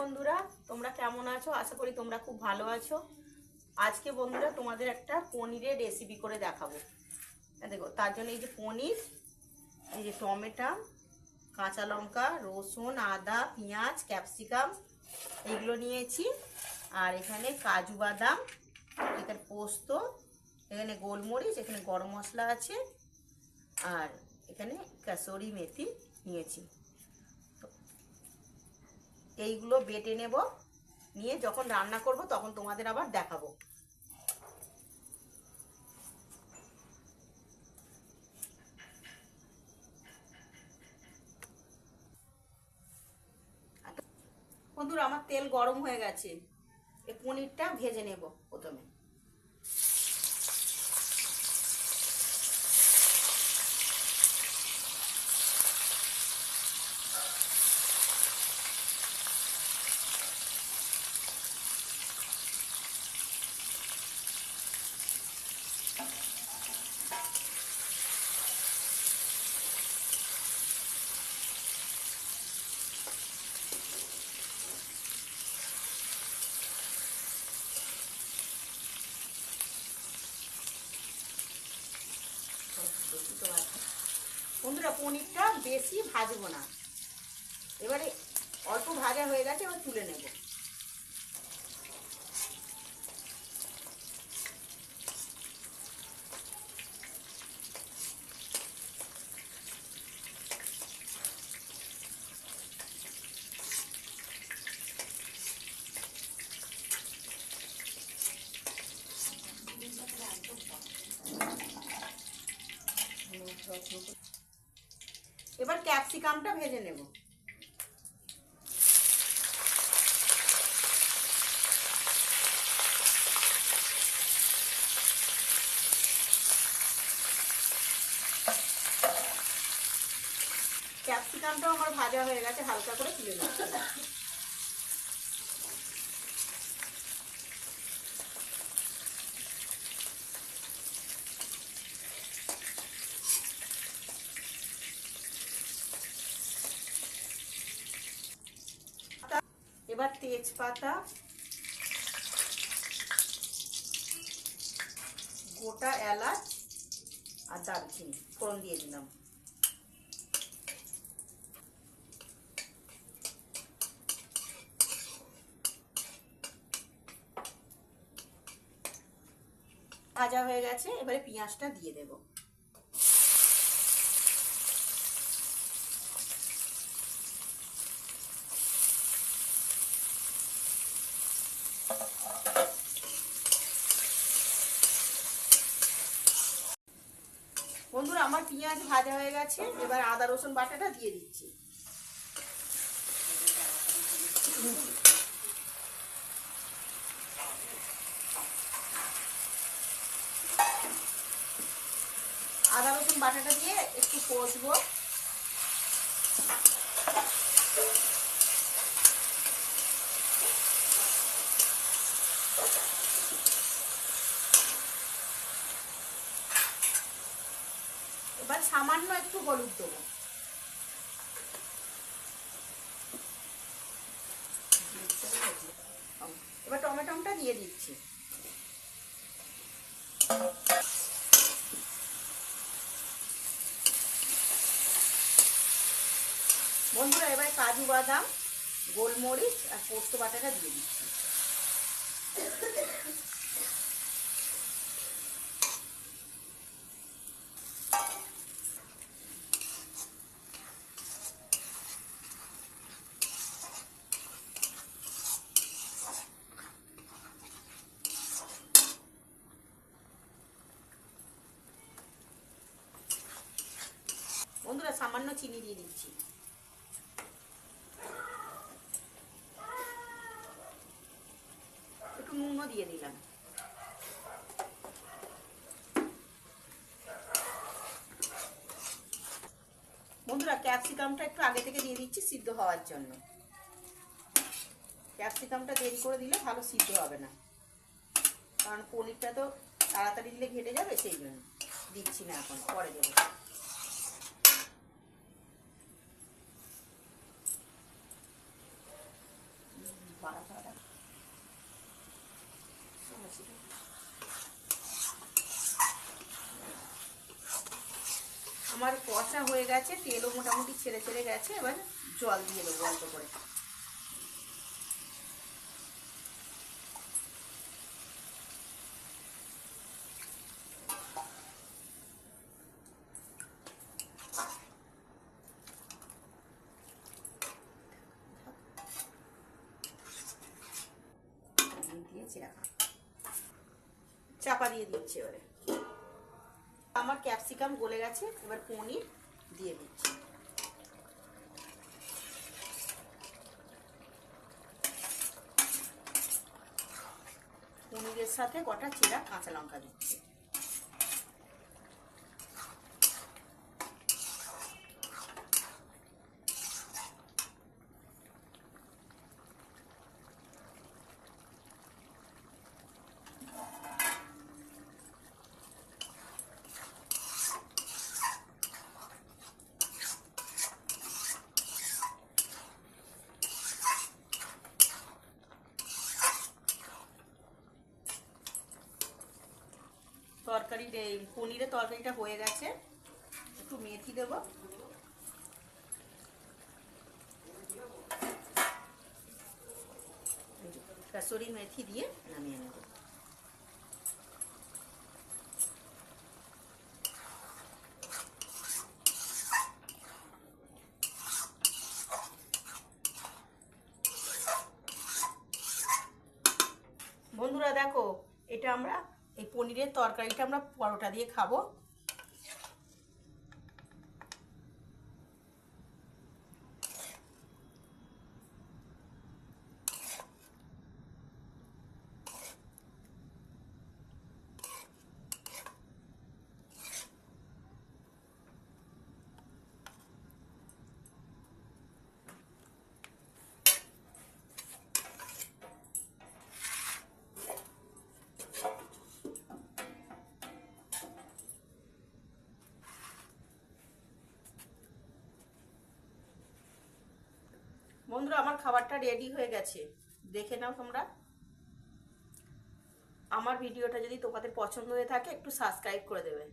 বন্ধুরা, তোমরা কেমন আছো? আশা করি তোমরা খুব ভালো আছো। আজকে বন্ধুরা তোমাদের একটা পনিরের রেসিপি করে দেখাবো। দেখো, তার জন্য এই যে পনির, এই যে টমেটো, কাঁচা লঙ্কা, রসুন, আদা, পেঁয়াজ, ক্যাপসিকাম এইগুলো নিয়েছি। আর এখানে কাজু বাদাম, এখানে পোস্ত, এখানে গোলমরিচ, এখানে গরম মশলা আছে। আর এখানে কাসরি মেথি নিয়েছি। এইগুলো বেটে নেব, নিয়ে যখন রান্না করব তখন তোমাদের আবার দেখাবো। বন্ধুরা, আমার তেল গরম হয়ে গেছে। এই পনিরটা ভেজে নেব প্রথমে। বন্ধুরা পনিরটা বেশি ভাজবো না। এবারে অল্প ভাজা হয়ে গেছে এবার তুলে নেব। এবার ক্যাপসিকামটা ভেজে নেব। ক্যাপসিকামটাও আমার ভাজা হয়ে গেছে হালকা করে তুলে নিচ্ছি। এবার তেজপাতা, গোটা এলাচ আর দারচিনি, ফোড়ন দিয়ে দিলাম। ভাজা হয়ে গেছে, এবারে পেঁয়াজটা দিয়ে দেবো বন্ধুরা আমার পেঁয়াজ ভাজা হয়ে গেছে, এবার আদা, রসুন বাটাটা দিয়ে দিচ্ছি। আদা, রসুন বাটাটা দিয়ে একটু কষবো এবার সামান্য একটু হলুদ দেবো। এবার টমেটোটা দিয়ে দিচ্ছি। বন্ধুরা, এবার কাজু বাদাম, গোলমরিচ আর পোস্ত বাটাটা দিয়ে দিচ্ছি বন্ধুরা সামান্য চিনি দিয়ে দিচ্ছি। একটু নুনও দিয়ে দিলাম। বন্ধুরা, ক্যাপসিকামটা একটু আগে থেকে দিয়ে দিচ্ছি, সিদ্ধ হওয়ার জন্য। ক্যাপসিকামটা দেরি করে দিলে ভালো সিদ্ধ হবে না। কারণ পনিরটা তো তাড়াতাড়ি দিলে ঘেটে যাবে, সেই জন্য দিচ্ছি না এখন, পরে দেবো দিচ্ছি আমার কষা হয়ে গেছে, তেলও মোটামুটি ছেড়ে ছেড়ে গেছে, এবার জল দিয়ে দেবো অল্প করে। চাপা দিয়ে দিচ্ছে এবারে। আমার ক্যাপসিকাম গলে গেছে, এবার পনির দিয়ে দিচ্ছি। পনিরের সাথে গোটা চিরা কাঁচা লঙ্কা দিচ্ছি। এই পনিরের তরকারিটা হয়ে গেছে। একটু মেথি দেবো। কাসুরি মেথি দিয়ে নামিয়ে নেব। বন্ধুরা, দেখো, এটা আমরা এই পনিরের তরকারিটা আমরা পরোটা দিয়ে খাব। বন্ধুরা, আমার খাবারটা রেডি হয়ে গেছে। দেখে নাও তোমরা। আমার ভিডিওটা যদি তোমাদের পছন্দ হয়ে থাকে, একটু সাবস্ক্রাইব করে দেবে।